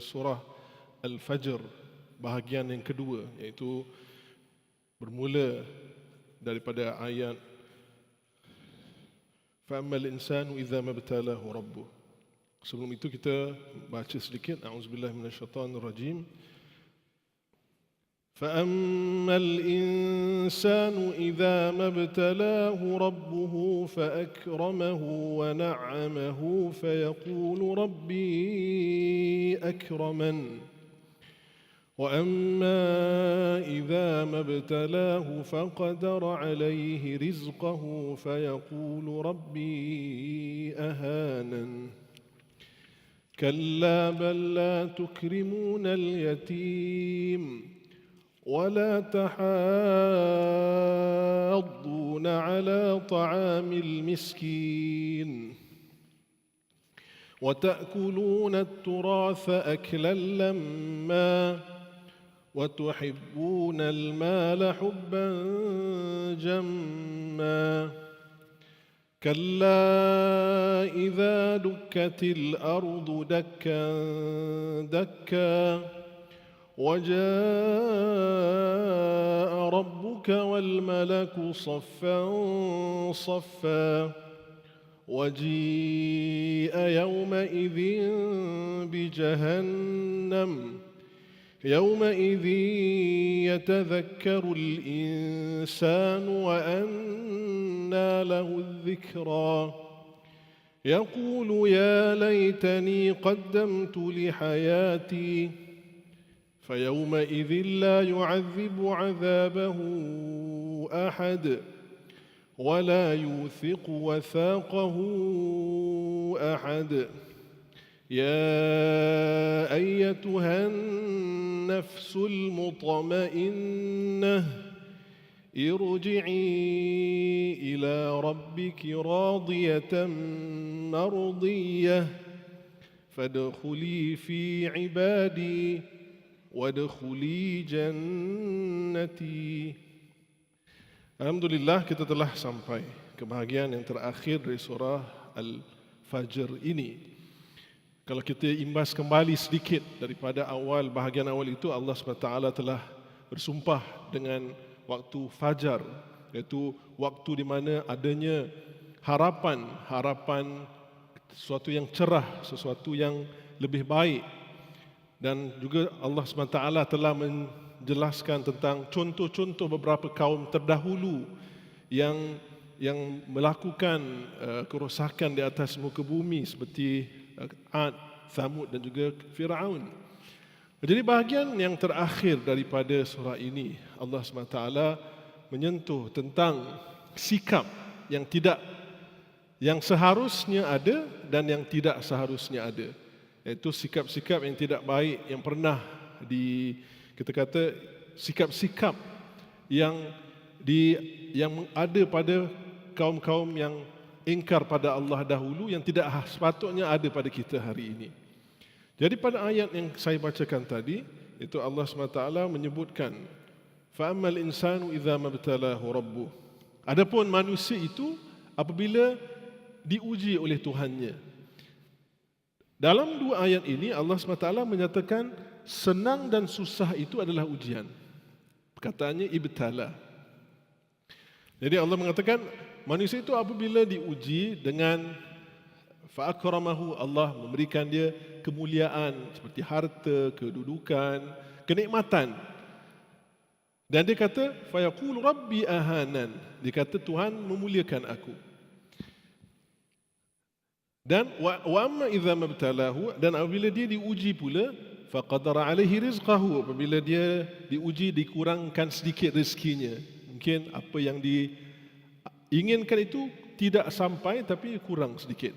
surah Al-Fajr bahagian yang kedua iaitu bermula daripada ayat Fa'ammal insanu idza mabtalahu rabbuh. Sebelum itu kita baca sedikit A'udzubillahi minasyaitonir rajim فأما الإنسان إذا ما ابتلاه ربه فأكرمه ونعمه فيقول ربي أكرمن وأما إذا ما ابتلاه فقدر عليه رزقه فيقول ربي أهانن كلا بل لا تكرمون اليتيم ولا تحاضون على طعام المسكين. وتأكلون التراث اكلا لما وتحبون المال حبا جما. كلا إذا دكت الأرض دكا دكا وجاء ربك والملك صفا صفا وجيء يومئذ بجهنم يومئذ يتذكر الإنسان وأنى له الذكرى يقول يا ليتني قدمت لحياتي فيومئذ لا يعذب عذابه أحد ولا يوثق وثاقه أحد. يا أيتها النفس المطمئنة ارجعي إلى ربك راضية مرضية فادخلي في عبادي وادخلي جنتي Alhamdulillah kita telah sampai ke bahagian yang terakhir dari surah Al-Fajr ini. Kalau kita imbas kembali sedikit daripada awal bahagian awal itu Allah SWT telah bersumpah dengan waktu fajar iaitu waktu di mana adanya harapan harapan sesuatu yang cerah sesuatu yang lebih baik dan juga Allah SWT telah menjelaskan tentang contoh-contoh beberapa kaum terdahulu yang yang melakukan uh, kerosakan di atas muka bumi seperti uh, Ad, Thamud dan juga Firaun. Jadi bahagian yang terakhir daripada surah ini Allah SWT menyentuh tentang sikap yang tidak yang seharusnya ada dan yang tidak seharusnya ada iaitu sikap-sikap yang tidak baik yang pernah di kita kata sikap-sikap yang di yang ada pada kaum-kaum yang ingkar pada Allah dahulu yang tidak sepatutnya ada pada kita hari ini. Jadi pada ayat yang saya bacakan tadi itu Allah SWT menyebutkan fa'amal insanu idza mabtalahu rabbuh. Adapun manusia itu apabila diuji oleh Tuhannya, dalam dua ayat ini Allah SWT menyatakan senang dan susah itu adalah ujian. Perkataannya ibtala. Jadi Allah mengatakan manusia itu apabila diuji dengan fa'akramahu Allah memberikan dia kemuliaan seperti harta, kedudukan, kenikmatan. Dan dia kata fayaqulu rabbi ahanan. Dia kata Tuhan memuliakan aku. Dan wa amma idza mabtalahu dan apabila dia diuji pula faqadara alaihi rizqahu. Apabila dia diuji dikurangkan sedikit rezekinya. Mungkin apa yang diinginkan itu tidak sampai tapi kurang sedikit.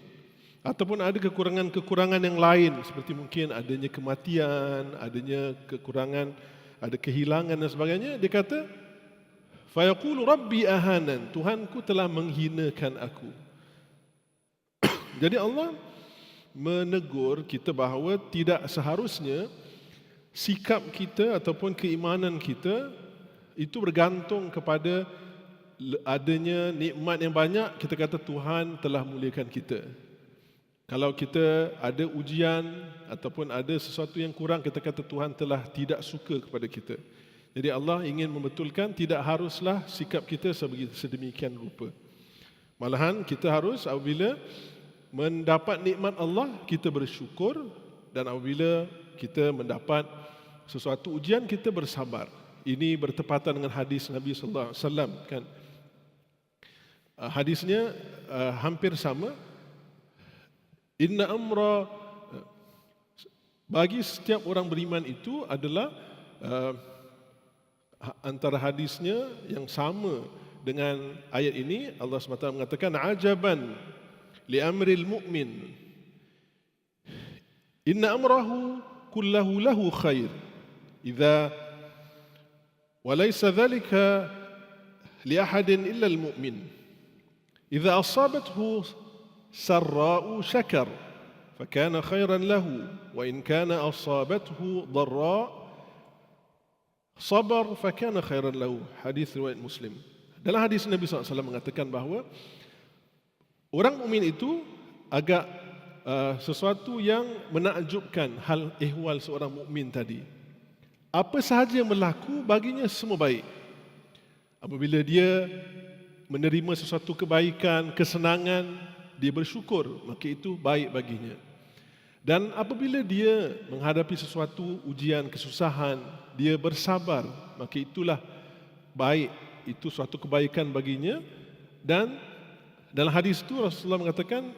Ataupun ada kekurangan-kekurangan yang lain seperti mungkin adanya kematian adanya kekurangan ada kehilangan dan sebagainya. Dia kata fayaqulu rabbi ahanan tuhanku telah menghinakan aku jadi Allah menegur kita bahawa tidak seharusnya sikap kita ataupun keimanan kita itu bergantung kepada adanya nikmat yang banyak kita kata Tuhan telah muliakan kita. Kalau kita ada ujian ataupun ada sesuatu yang kurang, kita kata Tuhan telah tidak suka kepada kita. Jadi Allah ingin membetulkan tidak haruslah sikap kita sedemikian rupa. Malahan kita harus apabila mendapat nikmat Allah, kita bersyukur dan apabila kita mendapat sesuatu ujian, kita bersabar. Ini bertepatan dengan hadis Nabi sallallahu alaihi wasallam kan. Uh, hadisnya uh, hampir sama Inna amra bagi setiap orang beriman itu adalah uh, antara hadisnya yang sama dengan ayat ini Allah SWT mengatakan ajaban لأمر المؤمن. إن أمره كله له خير. إذا وليس ذلك لأحد إلا المؤمن. إذا أصابته سراء شكر فكان خيرا له. وإن كان أصابته ضراء صبر فكان خيرا له. حديث رواية مسلم. Dalam hadis Nabi SAW mengatakan bahawa orang mukmin itu agak uh, sesuatu yang menakjubkan hal ehwal seorang mukmin tadi apa sahaja yang berlaku baginya semua baik apabila dia menerima sesuatu kebaikan kesenangan dia bersyukur, maka itu baik baginya. Dan apabila dia menghadapi sesuatu ujian, kesusahan, dia bersabar, maka itulah baik, itu suatu kebaikan baginya. Dan dalam hadis itu Rasulullah mengatakan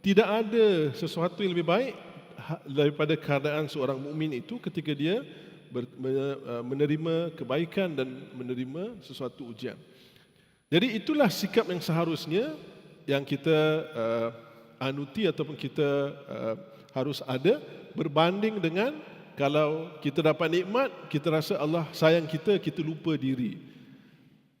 tidak ada sesuatu yang lebih baik ha, daripada keadaan seorang mukmin itu ketika dia uh, menerima kebaikan dan menerima sesuatu ujian. Jadi itulah sikap yang seharusnya yang kita uh, anuti ataupun kita uh, harus ada berbanding dengan kalau kita dapat nikmat kita rasa Allah sayang kita kita lupa diri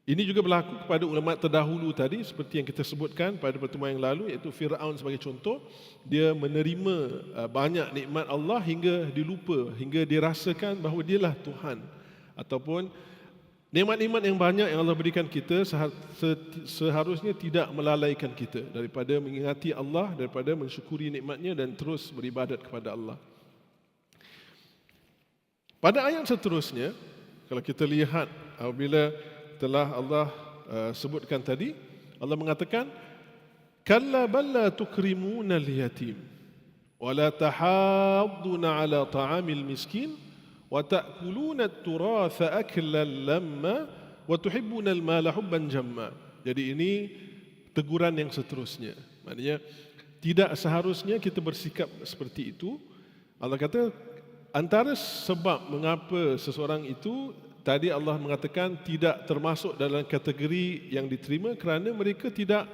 ini juga berlaku kepada ulama terdahulu tadi seperti yang kita sebutkan pada pertemuan yang lalu iaitu Firaun sebagai contoh dia menerima uh, banyak nikmat Allah hingga dilupa hingga dirasakan bahawa dialah Tuhan ataupun Nikmat-nikmat yang banyak yang Allah berikan kita seharusnya tidak melalaikan kita daripada mengingati Allah, daripada mensyukuri nikmatnya dan terus beribadat kepada Allah. Pada ayat seterusnya, kalau kita lihat apabila telah Allah uh, sebutkan tadi Allah mengatakan kalla balla tukrimuna al-yatim wa la tahadduna ala ta'amil miskin wa ta'kuluna at-turath aklan lamma wa tuhibbuna al-mala hubban jamma. Jadi ini teguran yang seterusnya. Maknanya tidak seharusnya kita bersikap seperti itu. Allah kata antara sebab mengapa seseorang itu tadi Allah mengatakan tidak termasuk dalam kategori yang diterima kerana mereka tidak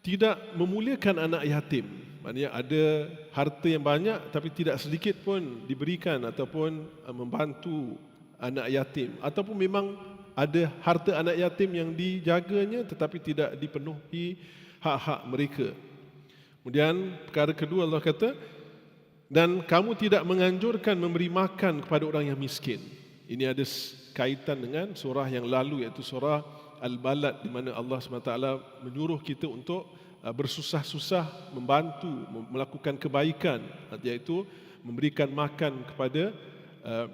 tidak memuliakan anak yatim Maknanya ada harta yang banyak tapi tidak sedikit pun diberikan ataupun uh, membantu anak yatim ataupun memang ada harta anak yatim yang dijaganya tetapi tidak dipenuhi hak-hak mereka. Kemudian perkara kedua Allah kata dan kamu tidak menganjurkan memberi makan kepada orang yang miskin. Ini ada kaitan dengan surah yang lalu iaitu surah Al-Balad di mana Allah SWT menyuruh kita untuk Uh, bersusah-susah membantu melakukan kebaikan iaitu memberikan makan kepada uh,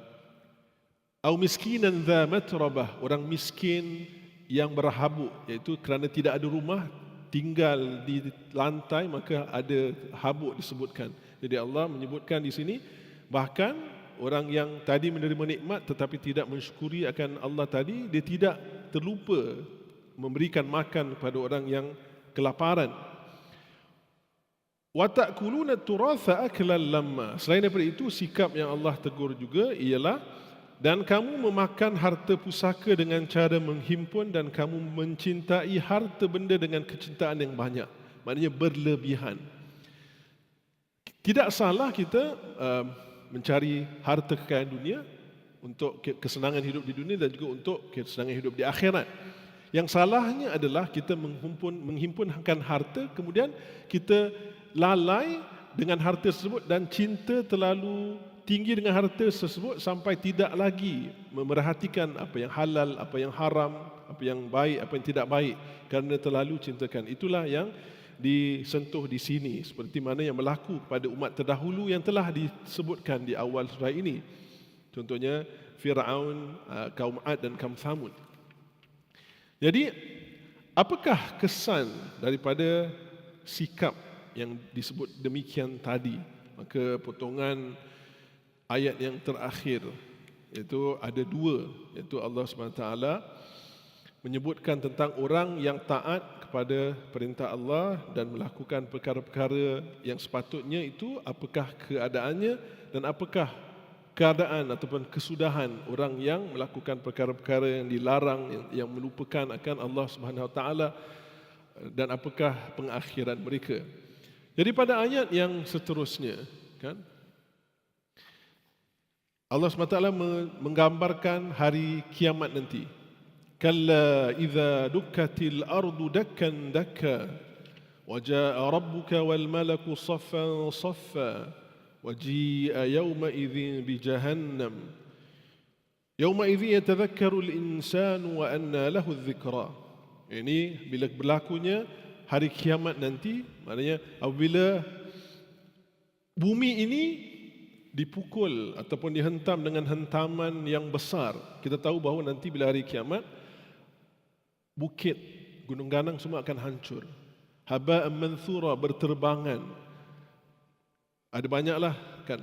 au miskinan dza matrabah orang miskin yang berhabuk iaitu kerana tidak ada rumah tinggal di lantai maka ada habuk disebutkan. Jadi Allah menyebutkan di sini bahkan orang yang tadi menerima nikmat tetapi tidak mensyukuri akan Allah tadi dia tidak terlupa memberikan makan kepada orang yang kelaparan. Wa ta'kuluna turatha aklan lamma. Selain daripada itu sikap yang Allah tegur juga ialah dan kamu memakan harta pusaka dengan cara menghimpun dan kamu mencintai harta benda dengan kecintaan yang banyak. Maknanya berlebihan. Tidak salah kita uh, mencari harta kekayaan dunia untuk kesenangan hidup di dunia dan juga untuk kesenangan hidup di akhirat. Yang salahnya adalah kita menghimpun menghimpunkan harta kemudian kita lalai dengan harta tersebut dan cinta terlalu tinggi dengan harta tersebut sampai tidak lagi memerhatikan apa yang halal, apa yang haram, apa yang baik, apa yang tidak baik kerana terlalu cintakan. Itulah yang disentuh di sini seperti mana yang berlaku kepada umat terdahulu yang telah disebutkan di awal surah ini. Contohnya Firaun, uh, kaum Ad dan kaum Thamud. Jadi apakah kesan daripada sikap yang disebut demikian tadi? Maka potongan ayat yang terakhir itu ada dua iaitu Allah SWT menyebutkan tentang orang yang taat kepada perintah Allah dan melakukan perkara-perkara yang sepatutnya itu apakah keadaannya dan apakah keadaan ataupun kesudahan orang yang melakukan perkara-perkara yang dilarang yang, yang melupakan akan Allah Subhanahu Wa Taala dan apakah pengakhiran mereka. Jadi pada ayat yang seterusnya kan Allah SWT menggambarkan hari kiamat nanti. Dukkatil ardu dakkan dakka wa jaa rabbuka wal malaku saffan saffa وجيء يومئذ بجهنم يومئذ يتذكر الإنسان وأن له الذكرى ini bila berlakunya hari kiamat nanti maknanya apabila bumi ini dipukul ataupun dihentam dengan hentaman yang besar kita tahu bahawa nanti bila hari kiamat bukit gunung ganang semua akan hancur haba manthura berterbangan ada banyaklah kan.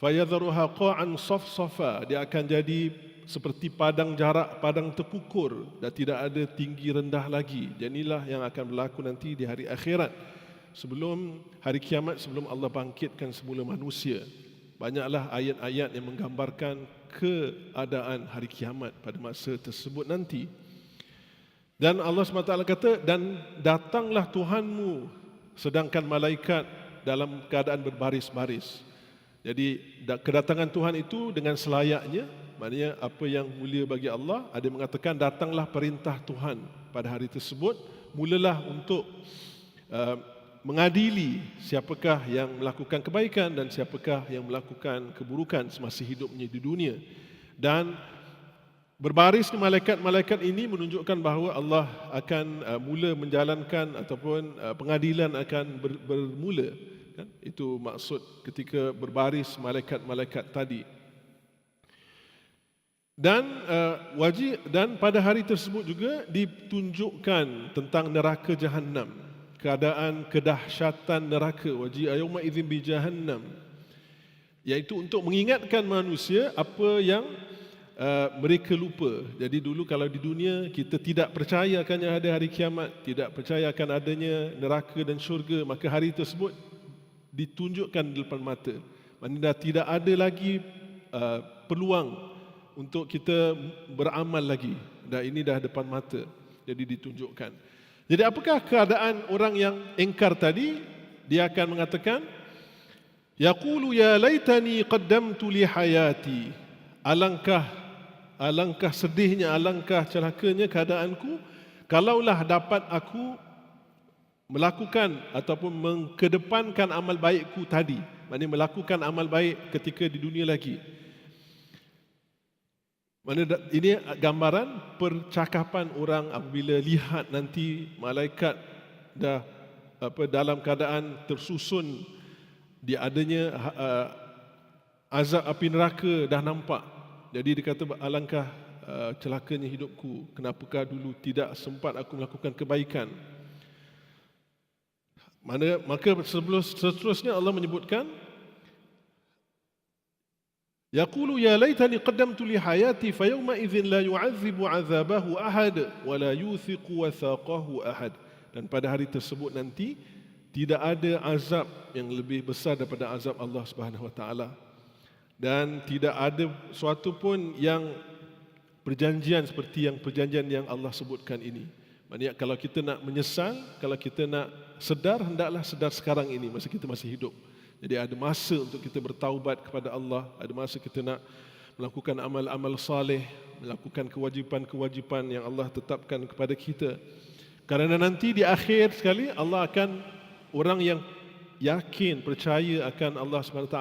Fayadharuha qa'an safsafa. Dia akan jadi seperti padang jarak, padang terkukur dan tidak ada tinggi rendah lagi. Dan inilah yang akan berlaku nanti di hari akhirat. Sebelum hari kiamat, sebelum Allah bangkitkan semula manusia. Banyaklah ayat-ayat yang menggambarkan keadaan hari kiamat pada masa tersebut nanti. Dan Allah SWT kata, dan datanglah Tuhanmu sedangkan malaikat dalam keadaan berbaris-baris. Jadi kedatangan Tuhan itu dengan selayaknya, maknanya apa yang mulia bagi Allah, ada mengatakan datanglah perintah Tuhan pada hari tersebut, mulalah untuk uh, mengadili siapakah yang melakukan kebaikan dan siapakah yang melakukan keburukan semasa hidupnya di dunia. Dan berbaris malaikat-malaikat ini menunjukkan bahawa Allah akan uh, mula menjalankan ataupun uh, pengadilan akan ber, bermula kan? Itu maksud ketika berbaris malaikat-malaikat tadi. Dan uh, wajib dan pada hari tersebut juga ditunjukkan tentang neraka jahanam keadaan kedahsyatan neraka wajib ayuma idzin bi jahannam iaitu untuk mengingatkan manusia apa yang uh, mereka lupa jadi dulu kalau di dunia kita tidak percaya akan ada hari kiamat tidak percaya akan adanya neraka dan syurga maka hari tersebut ditunjukkan di depan mata. Maksudnya dah tidak ada lagi uh, peluang untuk kita beramal lagi. Dah ini dah depan mata. Jadi ditunjukkan. Jadi apakah keadaan orang yang engkar tadi? Dia akan mengatakan Yaqulu ya laitani qaddamtu li hayati. Alangkah alangkah sedihnya, alangkah celakanya keadaanku kalaulah dapat aku melakukan ataupun mengkedepankan amal baikku tadi. Maknanya melakukan amal baik ketika di dunia lagi. Mana ini gambaran percakapan orang apabila lihat nanti malaikat dah apa dalam keadaan tersusun di adanya uh, azab api neraka dah nampak jadi dia kata alangkah uh, celakanya hidupku. Kenapakah dulu tidak sempat aku melakukan kebaikan? Mana maka sebelum seterusnya Allah menyebutkan Yaqulu ya laitani qaddamtu li hayati fa yawma idzin la yu'adzibu 'adzabahu ahad wa la yuthiqu wathaqahu ahad. Dan pada hari tersebut nanti tidak ada azab yang lebih besar daripada azab Allah Subhanahu wa taala dan tidak ada suatu pun yang perjanjian seperti yang perjanjian yang Allah sebutkan ini. Maksudnya kalau kita nak menyesal, kalau kita nak sedar hendaklah sedar sekarang ini masa kita masih hidup. Jadi ada masa untuk kita bertaubat kepada Allah, ada masa kita nak melakukan amal-amal saleh, melakukan kewajipan-kewajipan yang Allah tetapkan kepada kita. Karena nanti di akhir sekali Allah akan orang yang yakin percaya akan Allah SWT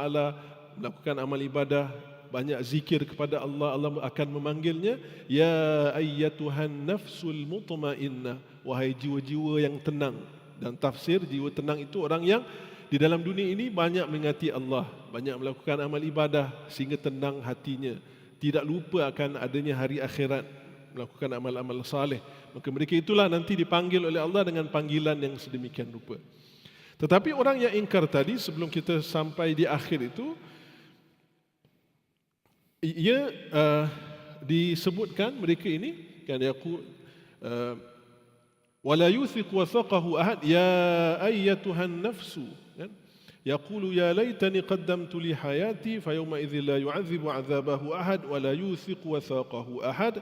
melakukan amal ibadah banyak zikir kepada Allah Allah akan memanggilnya ya ayyatuhan nafsul mutmainnah wahai jiwa-jiwa yang tenang Dan tafsir jiwa tenang itu orang yang di dalam dunia ini banyak mengingati Allah, banyak melakukan amal ibadah sehingga tenang hatinya, tidak lupa akan adanya hari akhirat, melakukan amal-amal saleh. Maka mereka itulah nanti dipanggil oleh Allah dengan panggilan yang sedemikian rupa. Tetapi orang yang ingkar tadi sebelum kita sampai di akhir itu ia uh, disebutkan mereka ini kan aku uh, wala yuthiq wathaqahu ahad ya ayyatuhan nafsu kan. Yaqulu ya laitani qaddamtu li hayati fa yawma idhil la yu'adhibu 'adzabahu ahad wala yuthiq ahad.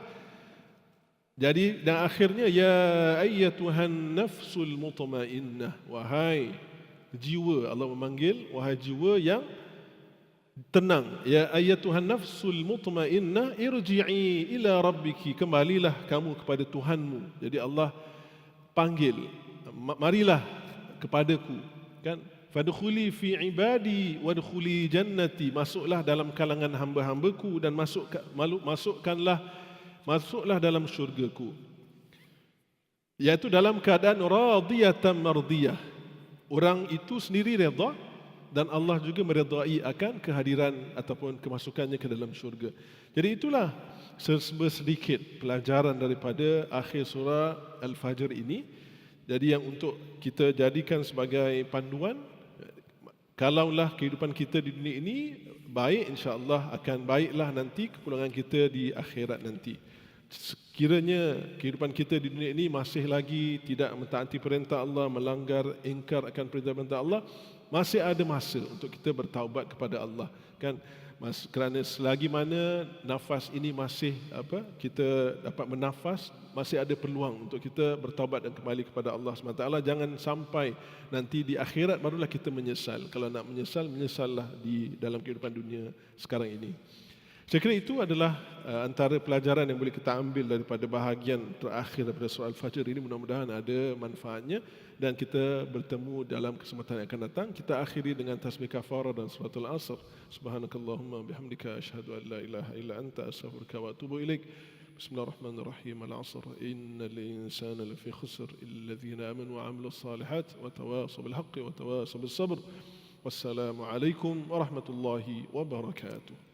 Jadi dan akhirnya ya ayyatuhan nafsul mutmainnah wahai jiwa Allah memanggil wahai jiwa yang tenang ya ayyatuhan nafsul mutmainnah irji'i ila rabbiki kembalilah kamu kepada Tuhanmu. Jadi Allah panggil marilah kepadaku. Kan? Fadkhuli fi ibadi wadkhuli jannati. Masuklah dalam kalangan hamba-hambaku dan masuk masukkanlah masuklah dalam syurgaku. Yaitu dalam keadaan radiyatan mardiyah. Orang itu sendiri redha dan Allah juga meredai akan kehadiran ataupun kemasukannya ke dalam syurga. Jadi itulah sedikit pelajaran daripada akhir surah Al-Fajr ini. Jadi yang untuk kita jadikan sebagai panduan kalaulah kehidupan kita di dunia ini baik insya-Allah akan baiklah nanti kepulangan kita di akhirat nanti. Sekiranya kehidupan kita di dunia ini masih lagi tidak mentaati perintah Allah, melanggar, ingkar akan perintah-perintah Allah, masih ada masa untuk kita bertaubat kepada Allah. Kan? Mas, kerana selagi mana nafas ini masih apa kita dapat menafas masih ada peluang untuk kita bertaubat dan kembali kepada Allah SWT jangan sampai nanti di akhirat barulah kita menyesal kalau nak menyesal menyesallah di dalam kehidupan dunia sekarang ini saya kira itu adalah uh, antara pelajaran yang boleh kita ambil daripada bahagian terakhir daripada surah Al-Fajr ini. Mudah-mudahan ada manfaatnya dan kita bertemu dalam kesempatan yang akan datang. Kita akhiri dengan tasbih kafarah dan surah Al-Asr. Subhanakallahumma bihamdika ashhadu an la ilaha illa anta astaghfiruka wa atubu ilaik. Bismillahirrahmanirrahim. Al-Asr. Innal insana lafi khusr illa alladhina amanu wa 'amilus salihat wa tawasaw bil haqqi wa tawasaw bis sabr. Wassalamu alaikum warahmatullahi wabarakatuh.